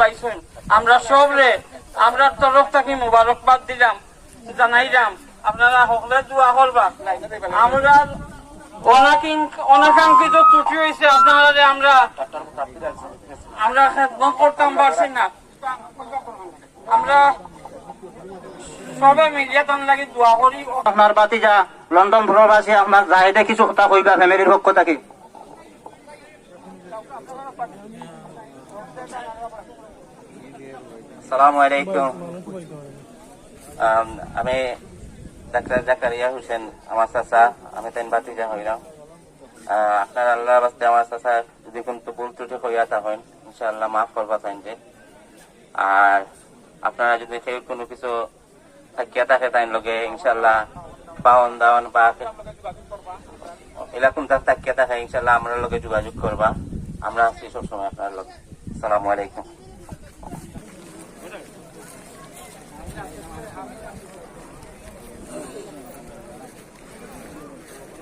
পাইছেন আমরা সবরে আমরা তরফ থাকি মুবারকবাদ দিলাম, জানাইলাম। আপনারা সকলে দোয়া করবা আমরা অনাকিং- অনাকাঙ্ক্ষিত ত্রুটি হয়েছে আপনারা যে আমরা আমরা খেদমত করতাম, পারছি না। আমরা আপনার সালামু আলাইকুম। আমি ডাক্তার জাকারিয়া হোসেন, আমার আমি আপনার আল্লাহ বাস্তে আমার যদি কিন্তু ভুল ত্রুটি হইয়া ইনশাআল্লাহ মাফ করবা চাইন যে আর আপনারা যদি সেই কোনো কিছু থাকিয়া থাকে তাই লগে, ইনশাআল্লাহ পাওন দাওয়ান বা এরকম তার থাকিয়া থাকে, ইনশাআল্লাহ আমরা লগে যোগাযোগ করবা। আমরা আছি সবসময় আপনার লগে। সালামু আলাইকুম।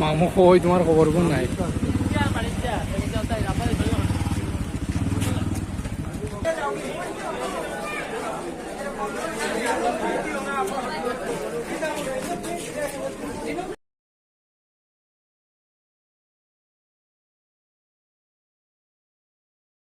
মামু কই তোমার খবর কোন নাই